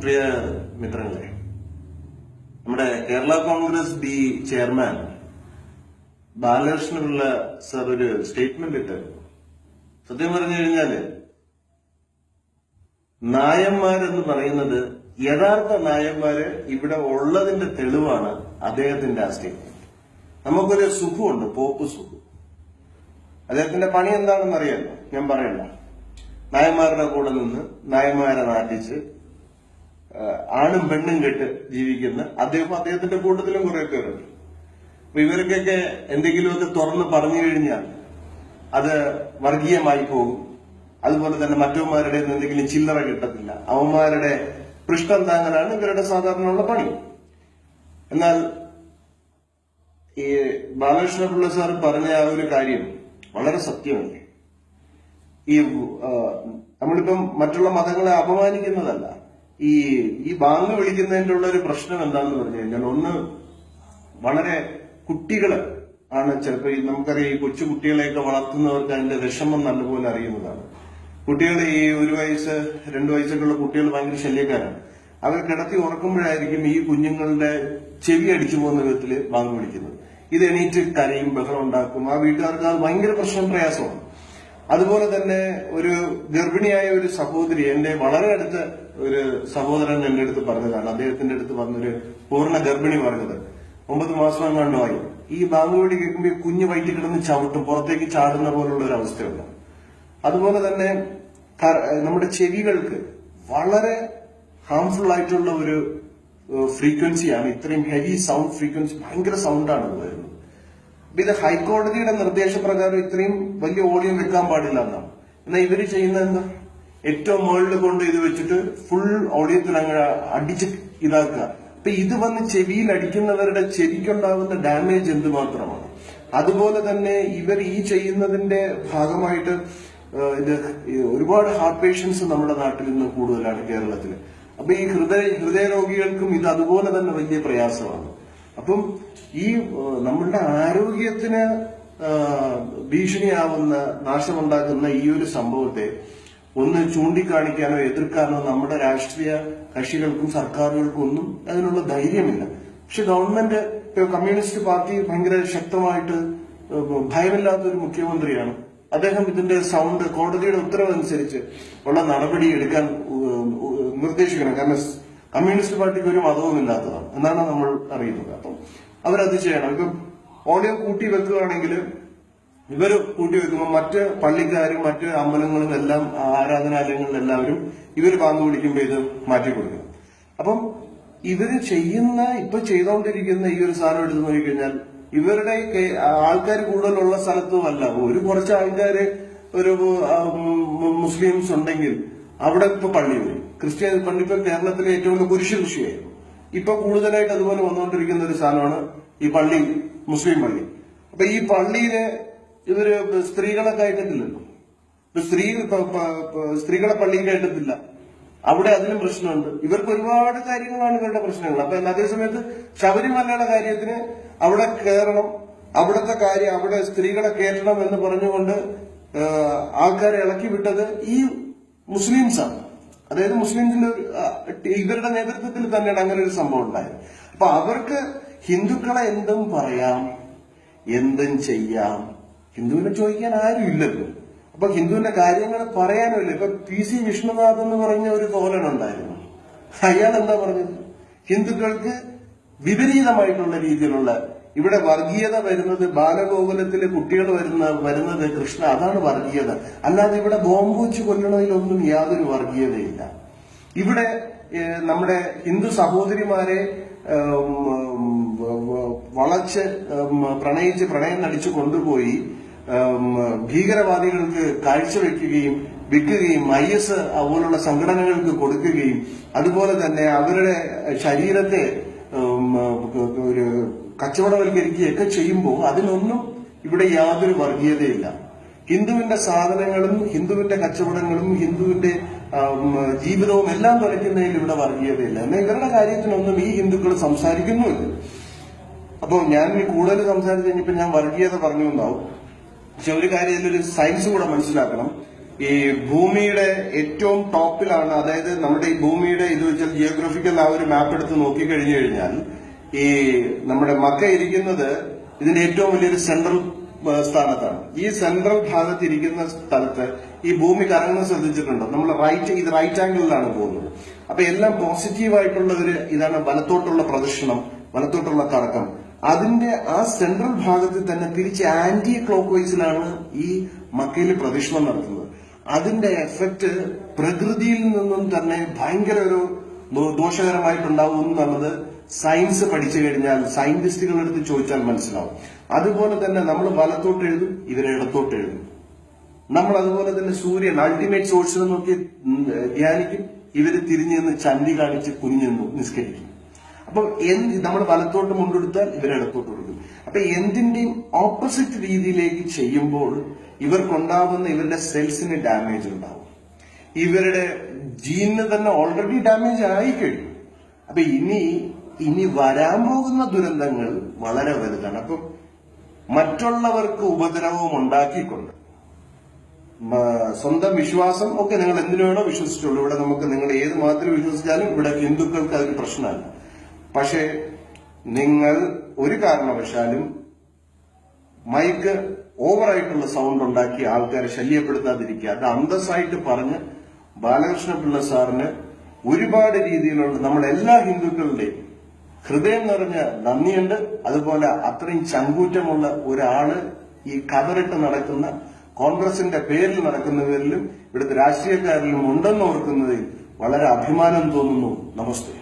പ്രിയ മിത്രങ്ങളെ നമ്മുടെ Kerala Congress B chairman Balakrishna Pillai sir ഒരു സ്റ്റേറ്റ്മെന്റ് ഇട്ടായിരുന്നു സത്യം പറഞ്ഞു കഴിഞ്ഞാൽ നായന്മാരെന്ന് പറയുന്നത് യഥാർത്ഥ നായന്മാര് ഇവിടെ ഉള്ളതിന്റെ തെളിവാണ് അദ്ദേഹത്തിന്റെ ആ സ്റ്റേറ്റ്മെന്റ് നമുക്കൊരു സുഖമുണ്ട് പോപ്പ് സുഖം. അദ്ദേഹത്തിന്റെ പണി എന്താണെന്ന് അറിയാലോ ഞാൻ പറയണ്ട. നായന്മാരുടെ കൂടെ നിന്ന് നായന്മാരെ നാട്ടിച്ച് ആണും പെണ്ണും കെട്ട് ജീവിക്കുന്ന അദ്ദേഹം അദ്ദേഹത്തിന്റെ കൂട്ടത്തിലും കുറെ പേരുണ്ട്. അപ്പൊ ഇവർക്കൊക്കെ എന്തെങ്കിലുമൊക്കെ തുറന്ന് പറഞ്ഞു കഴിഞ്ഞാൽ അത് വർഗീയമായി പോകും. അതുപോലെ തന്നെ മറ്റവന്മാരുടെ എന്തെങ്കിലും ചില്ലറ കിട്ടത്തില്ല. അവന്മാരുടെ പൃഷ്ഠം താങ്ങലാണ് ഇവരുടെ സാധാരണയുള്ള പണി. എന്നാൽ ഈ ബാലകൃഷ്ണപിള്ള സാർ പറഞ്ഞ ആ ഒരു കാര്യം വളരെ സത്യമല്ലേ ഈ നമ്മളിപ്പം മറ്റുള്ള മതങ്ങളെ അപമാനിക്കുന്നതല്ല. ഈ ഈ ബാങ്ക് വിളിക്കുന്നതിന്റെ ഉള്ള ഒരു പ്രശ്നം എന്താണെന്ന് പറഞ്ഞു കഴിഞ്ഞാൽ ഒന്ന് വളരെ കുട്ടികൾ ആണ് ചിലപ്പോൾ ഈ നമുക്കറിയാം ഈ കൊച്ചു കുട്ടികളെയൊക്കെ വളർത്തുന്നവർക്ക് അതിന്റെ വിഷമം നല്ലപോലെ അറിയുന്നതാണ്. കുട്ടികൾ ഈ ഒരു വയസ്സ് രണ്ടു വയസ്സൊക്കെയുള്ള കുട്ടികൾ ഭയങ്കര ശല്യക്കാരാണ്. അവർ കിടത്തി ഉറക്കുമ്പോഴായിരിക്കും ഈ കുഞ്ഞുങ്ങളുടെ ചെവി അടിച്ചു പോകുന്ന വിധത്തിൽ ബാങ്ക് വിളിക്കുന്നത്. ഇത് എണീറ്റ് കരയും ബഹളം ഉണ്ടാക്കും. ആ വീട്ടുകാർക്ക് അത് ഭയങ്കര പ്രശ്നം പ്രയാസമാണ്. അതുപോലെ തന്നെ ഒരു ഗർഭിണിയായ ഒരു സഹോദരി എന്റെ വളരെ അടുത്ത ഒരു സഹോദരൻ എന്റെ അടുത്ത് പറഞ്ഞതാണ് അദ്ദേഹത്തിന്റെ അടുത്ത് പറഞ്ഞൊരു പൂർണ ഗർഭിണി പറഞ്ഞത്. ഒമ്പത് മാസം എങ്ങാണ്ടുമായി ഈ ബാങ്ക് വിളി കേൾക്കുമ്പോൾ കുഞ്ഞ് വയറ്റിൽ കിടന്ന് ചവിട്ടും പുറത്തേക്ക് ചാടുന്ന പോലുള്ള ഒരു അവസ്ഥയുണ്ട്. അതുപോലെ തന്നെ നമ്മുടെ ചെവികൾക്ക് വളരെ ഹാംഫുൾ ആയിട്ടുള്ള ഒരു ഫ്രീക്വൻസിയാണ് ഇത്രയും ഹെവി സൗണ്ട് ഫ്രീക്വൻസി ഭയങ്കര സൗണ്ടാണ് വരുന്നത്. ഇത് ഹൈക്കോടതിയുടെ നിർദ്ദേശപ്രകാരം ഇത്രയും വലിയ ഓഡിയോ വെക്കാൻ പാടില്ല എന്നാണ് എന്നാൽ ഇവർ ചെയ്യുന്നത് എന്താ? ഏറ്റവും മുകളിൽ കൊണ്ട് ഇത് വെച്ചിട്ട് ഫുൾ ഓഡിയോത്തിൽ അങ്ങ് അടിച്ച് ഇതാക്കുക. അപ്പൊ ഇത് വന്ന് ചെവിയിൽ അടിക്കുന്നവരുടെ ചെവിക്കുണ്ടാകുന്ന ഡാമേജ് എന്തുമാത്രമാണ് അതുപോലെ തന്നെ ഇവർ ഈ ചെയ്യുന്നതിന്റെ ഭാഗമായിട്ട് ഇത് ഒരുപാട് ഹാർട്ട് പേഷ്യൻസ് നമ്മുടെ നാട്ടിൽ നിന്ന് കൂടുതലാണ് കേരളത്തിൽ അപ്പൊ ഈ ഹൃദയ ഹൃദയരോഗികൾക്കും ഇത് അതുപോലെ തന്നെ വലിയ പ്രയാസമാണ്. അപ്പം ഈ നമ്മളുടെ ആരോഗ്യത്തിന് ഭീഷണിയാവുന്ന നാശമുണ്ടാക്കുന്ന ഈ ഒരു സംഭവത്തെ ഒന്ന് ചൂണ്ടിക്കാണിക്കാനോ എതിർക്കാനോ നമ്മുടെ രാഷ്ട്രീയ കക്ഷികൾക്കും സർക്കാരുകൾക്കും ഒന്നും അതിനുള്ള ധൈര്യമില്ല. പക്ഷെ ഗവൺമെന്റ് കമ്മ്യൂണിസ്റ്റ് പാർട്ടി ഭയങ്കര ശക്തമായിട്ട് ഭയമില്ലാത്ത ഒരു മുഖ്യമന്ത്രിയാണ്. അദ്ദേഹം ഇതിന്റെ സൗണ്ട് കോടതിയുടെ ഉത്തരവനുസരിച്ച് ഉള്ള നടപടി എടുക്കാൻ നിർദ്ദേശിക്കണം. കാരണം കമ്മ്യൂണിസ്റ്റ് പാർട്ടിക്ക് ഒരു മതവും ഇല്ലാത്തതാണ്. എന്നാണ് നമ്മൾ അറിയുന്നത്. അപ്പം അവരത് ചെയ്യണം. ഇപ്പം ഓഡിയോ കൂട്ടി വെക്കുകയാണെങ്കിൽ ഇവർ കൂട്ടി വെക്കുമ്പോൾ മറ്റ് പള്ളിക്കാരും മറ്റ് അമ്പലങ്ങളും എല്ലാം ആരാധനാലയങ്ങളിലും എല്ലാവരും ഇവർ പാമ്പ് വിളിക്കുമ്പോൾ ഇത് മാറ്റി കൊടുക്കും. അപ്പം ഇവർ ചെയ്യുന്ന ഇപ്പൊ ചെയ്തുകൊണ്ടിരിക്കുന്ന ഈ ഒരു സാധനം എടുത്തു നോക്കിക്കഴിഞ്ഞാൽ ഇവരുടെ ആൾക്കാർ കൂടുതലുള്ള സ്ഥലത്തുമല്ല ഒരു കുറച്ച് ആൾക്കാര് ഒരു മുസ്ലിംസ് ഉണ്ടെങ്കിൽ അവിടെ ഇപ്പൊ പള്ളി വരും. ക്രിസ്ത്യൻ പള്ളി ഇപ്പൊ കേരളത്തിലെ ഏറ്റവും വലിയ പുരുഷ കൃഷിയായിരുന്നു. ഇപ്പൊ കൂടുതലായിട്ട് അതുപോലെ വന്നുകൊണ്ടിരിക്കുന്ന ഒരു സാധനമാണ് ഈ പള്ളി മുസ്ലിം പള്ളി. അപ്പൊ ഈ പള്ളിയിലെ ഇവർ സ്ത്രീകളെ കയറ്റത്തില്ലല്ലോ. സ്ത്രീ സ്ത്രീകളെ പള്ളിയിൽ കയറ്റത്തില്ല. അവിടെ അതിനും പ്രശ്നമുണ്ട്. ഇവർക്ക് ഒരുപാട് കാര്യങ്ങളാണ് ഇവരുടെ പ്രശ്നങ്ങൾ. അപ്പൊ അതേസമയത്ത് ശബരിമലയുടെ കാര്യത്തിന് അവിടെ കയറണം അവിടുത്തെ കാര്യം അവിടെ സ്ത്രീകളെ കയറ്റണം എന്ന് പറഞ്ഞുകൊണ്ട് ആൾക്കാരെ ഇളക്കി വിട്ടത് ഈ മുസ്ലിംസാണ്. അതായത് മുസ്ലിംസിന്റെ ഇവരുടെ നേതൃത്വത്തിൽ തന്നെയാണ് അങ്ങനെ ഒരു സംഭവം ഉണ്ടായത്. അപ്പൊ അവർക്ക് ഹിന്ദുക്കളെ എന്തും പറയാം എന്തും ചെയ്യാം. ഹിന്ദുവിനെ ചോദിക്കാൻ ആരും ഇല്ലല്ലോ. അപ്പൊ ഹിന്ദുവിന്റെ കാര്യങ്ങൾ പറയാനുമില്ല. ഇപ്പൊ പി സി വിഷ്ണുനാഥ് എന്ന് പറഞ്ഞ ഒരു തോലനുണ്ടായിരുന്നു അയാൾ എന്താ പറഞ്ഞത്? ഹിന്ദുക്കൾക്ക് വിപരീതമായിട്ടുള്ള രീതിയിലുള്ള ഇവിടെ വർഗീയത വരുന്നത് ബാലഗോകുലത്തിലെ കുട്ടികൾ വരുന്ന വരുന്നത് കൃഷ്ണ അതാണ് വർഗീയത. അല്ലാതെ ഇവിടെ ബോംബൂച്ച് കൊല്ലണതിലൊന്നും യാതൊരു വർഗീയതയില്ല. ഇവിടെ നമ്മുടെ ഹിന്ദു സഹോദരിമാരെ വളച്ച് പ്രണയിച്ച് പ്രണയം നടിച്ചു കൊണ്ടുപോയി ഭീകരവാദികൾക്ക് കാഴ്ചവെക്കുകയും വിൽക്കുകയും ഐ എസ് പോലുള്ള സംഘടനകൾക്ക് കൊടുക്കുകയും അതുപോലെ തന്നെ അവരുടെ ശരീരത്തെ ഒരു കച്ചവടവൽക്കരിക്കുകയൊക്കെ ചെയ്യുമ്പോൾ അതിനൊന്നും ഇവിടെ യാതൊരു വർഗീയതയില്ല. ഹിന്ദുവിന്റെ സാധനങ്ങളും ഹിന്ദുവിന്റെ കച്ചവടങ്ങളും ഹിന്ദുവിന്റെ ജീവിതവും എല്ലാം തുലയ്ക്കുന്നതിൽ ഇവിടെ വർഗീയതയില്ല. എന്നാൽ ഇവരുടെ കാര്യത്തിനൊന്നും ഈ ഹിന്ദുക്കൾ സംസാരിക്കുന്നുമില്ല. അപ്പോൾ ഞാൻ ഇനി കൂടുതൽ സംസാരിച്ച് കഴിഞ്ഞപ്പോൾ ഞാൻ വർഗീയത പറഞ്ഞു എന്നാവും. പക്ഷെ ഒരു കാര്യം ഇതിലൊരു സയൻസ് കൂടെ മനസ്സിലാക്കണം. ഈ ഭൂമിയുടെ ഏറ്റവും ടോപ്പിലാണ് അതായത് നമ്മുടെ ഈ ഭൂമിയുടെ ഇത് വെച്ചാൽ ജിയോഗ്രഫിക്കൽ ആ ഒരു മാപ്പ് എടുത്ത് നോക്കിക്കഴിഞ്ഞു കഴിഞ്ഞാൽ ഈ നമ്മുടെ മക്ക ഇരിക്കുന്നത് ഇതിന്റെ ഏറ്റവും വലിയൊരു സെൻട്രൽ സ്ഥാനത്താണ്. ഈ സെൻട്രൽ ഭാഗത്ത് ഇരിക്കുന്ന സ്ഥലത്ത് ഈ ഭൂമി കറങ്ങുന്നത് ശ്രദ്ധിച്ചിട്ടുണ്ടോ? നമ്മൾ റൈറ്റ് ഇത് റൈറ്റ് ആംഗിളിലാണ് പോകുന്നത്. അപ്പൊ എല്ലാം പോസിറ്റീവായിട്ടുള്ള ഒരു ഇതാണ് വലത്തോട്ടുള്ള പ്രദക്ഷിണം വലത്തോട്ടുള്ള കറക്കം അതിന്റെ ആ സെൻട്രൽ ഭാഗത്ത് തന്നെ തിരിച്ച് ആന്റി ക്ലോക്ക് വൈസിലാണ് ഈ മക്കയിൽ പ്രദക്ഷിണം നടത്തുന്നത്. അതിന്റെ എഫക്റ്റ് പ്രകൃതിയിൽ നിന്നും തന്നെ ഭയങ്കര ഒരു ദോഷകരമായിട്ടുണ്ടാവും എന്നുള്ളത് സയൻസ് പഠിച്ചു കഴിഞ്ഞാൽ സയന്റിസ്റ്റുകളുടെ അടുത്ത് ചോദിച്ചാൽ മനസ്സിലാവും. അതുപോലെ തന്നെ നമ്മൾ വലത്തോട്ട് എഴുതും ഇവരെ ഇടത്തോട്ട് എഴുതും. നമ്മൾ അതുപോലെ തന്നെ സൂര്യൻ അൾട്ടിമേറ്റ് സോഴ്സിനെ നോക്കി ധ്യാനിക്കും. ഇവർ തിരിഞ്ഞു നിന്ന് ചന്തി കാണിച്ച് കുനിഞ്ഞു നിസ്കരിക്കും. അപ്പൊ എന്ത് നമ്മൾ വലത്തോട്ട് മുണ്ടെടുത്താൽ ഇവരെ ഇടത്തോട്ട് കൊടുക്കും. അപ്പൊ എന്തിന്റെയും ഓപ്പോസിറ്റ് രീതിയിലേക്ക് ചെയ്യുമ്പോൾ ഇവർക്കുണ്ടാവുന്ന ഇവരുടെ സെൽസിന് ഡാമേജ് ഉണ്ടാവും. ഇവരുടെ ജീനിന് തന്നെ ഓൾറെഡി ഡാമേജ് ആയി കഴിഞ്ഞു. അപ്പൊ ഇനി ഇനി വരാൻ പോകുന്ന ദുരന്തങ്ങൾ വളരെ വലുതാണ്. അപ്പം മറ്റുള്ളവർക്ക് ഉപദ്രവവും ഉണ്ടാക്കിക്കൊണ്ട് സ്വന്തം വിശ്വാസം ഒക്കെ നിങ്ങൾ എന്തിനു വേണോ വിശ്വസിച്ചുള്ളൂ. ഇവിടെ നമുക്ക് നിങ്ങൾ ഏത് മാത്രം വിശ്വസിച്ചാലും ഇവിടെ ഹിന്ദുക്കൾക്ക് അതൊരു പ്രശ്നമല്ല. പക്ഷേ നിങ്ങൾ ഒരു കാരണവശാലും മൈക്ക് ഓവറായിട്ടുള്ള സൗണ്ട് ഉണ്ടാക്കി ആൾക്കാരെ ശല്യപ്പെടുത്താതിരിക്കുക. അത് അന്തസ്സായിട്ട് പറഞ്ഞ് ബാലകൃഷ്ണ പിള്ള സാറിന് ഒരുപാട് രീതിയിലുള്ള നമ്മുടെ എല്ലാ ഹിന്ദുക്കളുടെയും ഹൃദയം നിറഞ്ഞ നന്ദിയുണ്ട്. അതുപോലെ അത്രയും ചങ്കൂറ്റമുള്ള ഒരാൾ ഈ കതറിട്ട് നടക്കുന്ന കോൺഗ്രസിന്റെ പേരിൽ നടക്കുന്നവരിലും ഇവിടുത്തെ രാഷ്ട്രീയക്കാരിലും ഉണ്ടെന്ന് ഓർക്കുന്നതിൽ വളരെ അഭിമാനം തോന്നുന്നു. നമസ്തേ.